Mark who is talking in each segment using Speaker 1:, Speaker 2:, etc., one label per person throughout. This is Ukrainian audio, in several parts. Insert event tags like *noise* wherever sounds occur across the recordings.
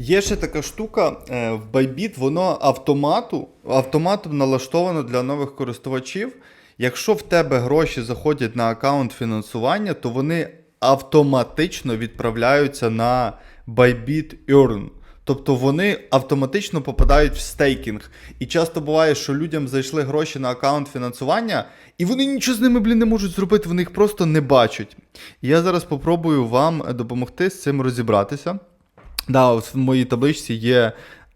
Speaker 1: Є ще така штука е, в Bybit, воно автомату, автоматом налаштовано для нових користувачів. Якщо в тебе гроші заходять на аккаунт фінансування, то вони автоматично відправляються на Bybit Earn. Тобто вони автоматично попадають в стейкінг. І часто буває, що людям зайшли гроші на аккаунт фінансування, і вони нічого з ними, блін, не можуть зробити, вони їх просто не бачать. І я зараз попробую вам допомогти з цим розібратися. Да, в моїй табличці є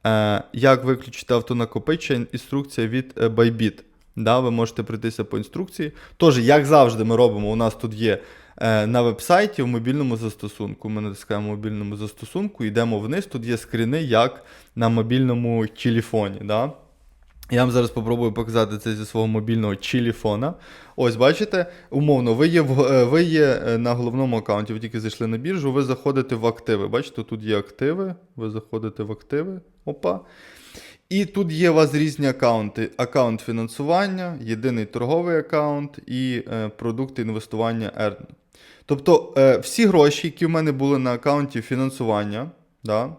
Speaker 1: е, як виключити автонакопичення, інструкція від е, Bybit. Да, ви можете пройтися по інструкції. Тож, як завжди, ми робимо, у нас тут є е, на веб-сайті в мобільному застосунку. Ми натискаємо мобільному застосунку, йдемо вниз, тут є скріни, як на мобільному телефоні. Да? Я вам зараз спробую показати це зі свого мобільного телефона. Ось, бачите, умовно, ви є, в, е, ви є е, на головному аккаунті, ви тільки зайшли на біржу, ви заходите в активи. Бачите, тут є активи, ви заходите в активи. Опа. І тут є у вас різні аккаунти: аккаунт фінансування, єдиний торговий аккаунт і е, продукти інвестування Earn. Тобто е, всі гроші, які в мене були на аккаунті фінансування, да,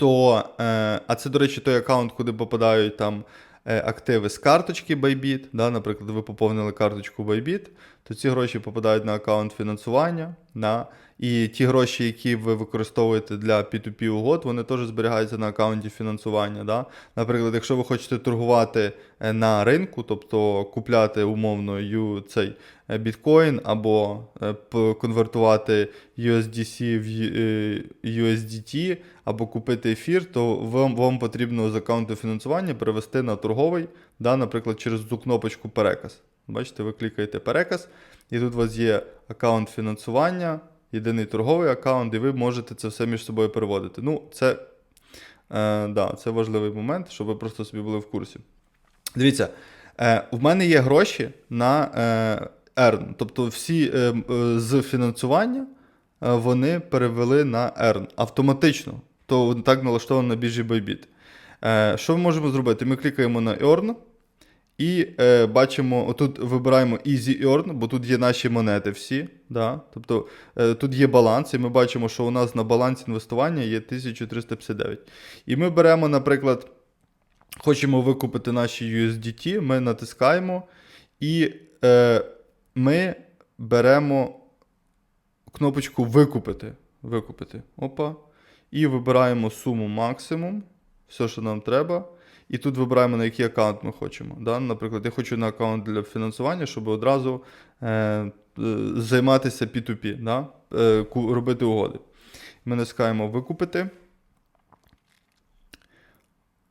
Speaker 1: то, е, а це, до речі, той аккаунт, куди попадають там е, активи з карточки Bybit. Да, наприклад, ви поповнили карточку Bybit, то ці гроші попадають на аккаунт фінансування. Да, і ті гроші, які ви використовуєте для P2P угод, вони теж зберігаються на аккаунті фінансування. Да? Наприклад, якщо ви хочете торгувати е, на ринку, тобто купляти умовно цей е, біткоін або е, конвертувати USDC в USDT, або купити ефір, то вам, вам потрібно з аккаунту фінансування перевести на торговий, да? наприклад, через цю кнопочку переказ. Бачите, ви клікаєте переказ, і тут у вас є аккаунт фінансування, єдиний торговий аккаунт, і ви можете це все між собою переводити. Ну, це, е, да, це важливий момент, щоб ви просто собі були в курсі. Дивіться, е, в мене є гроші на е, Earn. Тобто всі е, е, з фінансування е, вони перевели на Earn автоматично. То так налаштовано на біржі Bybit. Е, що ми можемо зробити? Ми клікаємо на Earn. І е, бачимо, отут вибираємо Easy Earn, бо тут є наші монети всі. Да? Тобто е, тут є баланс, і ми бачимо, що у нас на балансі інвестування є 1359. І ми беремо, наприклад, хочемо викупити наші USDT, ми натискаємо, і е, ми беремо кнопочку Викупити. Викупити. Опа. І вибираємо суму максимум, все, що нам треба. І тут вибираємо, на який аккаунт ми хочемо. Да? Наприклад, я хочу на аккаунт для фінансування, щоб одразу е, е, займатися P2P, да? е, робити угоди. Ми натискаємо Викупити.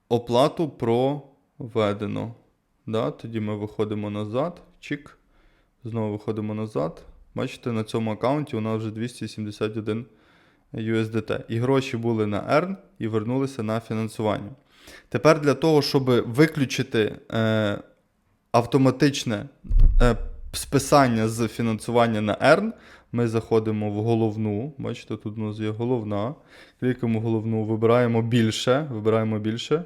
Speaker 1: Оплату проведено. Да? Тоді ми виходимо назад. Чик. Знову виходимо назад. Бачите, на цьому аккаунті у нас вже 271 USDT. І гроші були на Earn і вернулися на фінансування. Тепер для того, щоб виключити е, автоматичне е, списання з фінансування на Earn, ми заходимо в головну. Бачите, тут у нас є головна. Клікаємо головну, вибираємо більше. Вибираємо більше.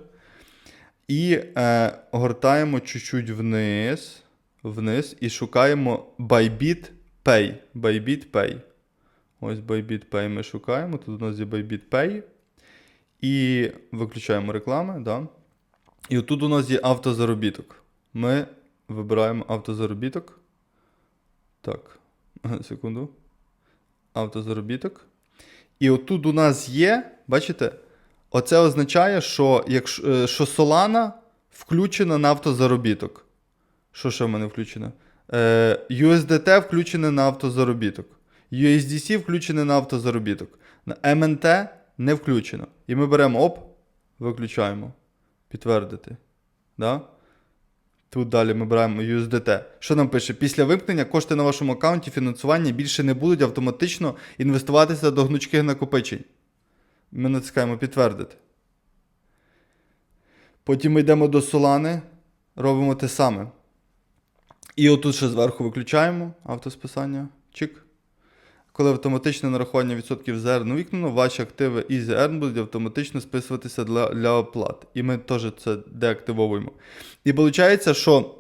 Speaker 1: І е, гортаємо чуть-чуть вниз, вниз і шукаємо Bybit Pay. Bybit Pay. Ось Bybit Pay ми шукаємо. Тут у нас є Bybit Pay. І виключаємо реклами. Да? І отут у нас є автозаробіток. Ми вибираємо автозаробіток. Так, *laughs* секунду. Автозаробіток. І отут у нас є, бачите, оце означає, що, якщо, е, що Solana включена на автозаробіток. Що ще в мене включено? Е, USDT включене на автозаробіток. USDC включене на автозаробіток. На MNT не включено. І ми беремо оп, виключаємо. Підтвердити. Да? Тут далі ми беремо USDT. Що нам пише? Після вимкнення кошти на вашому аккаунті фінансування більше не будуть автоматично інвестуватися до гнучких накопичень. Ми натискаємо підтвердити. Потім ми йдемо до Solana, робимо те саме. І отут ще зверху виключаємо автосписання. Чик. Коли автоматичне нарахування відсотків з ERN увікнено, ваші активи Easy Earn будуть автоматично списуватися для, для оплат. І ми теж це деактивовуємо. І виходить, що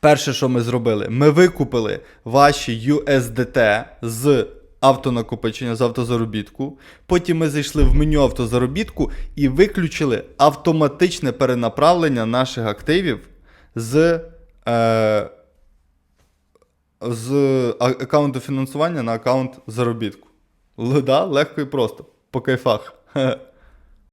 Speaker 1: перше, що ми зробили, ми викупили ваші USDT з автонакопичення з автозаробітку. Потім ми зайшли в меню автозаробітку і виключили автоматичне перенаправлення наших активів з, е, з аккаунту фінансування на аккаунт заробітку. Да? Легко і просто. По кайфах. *laughs*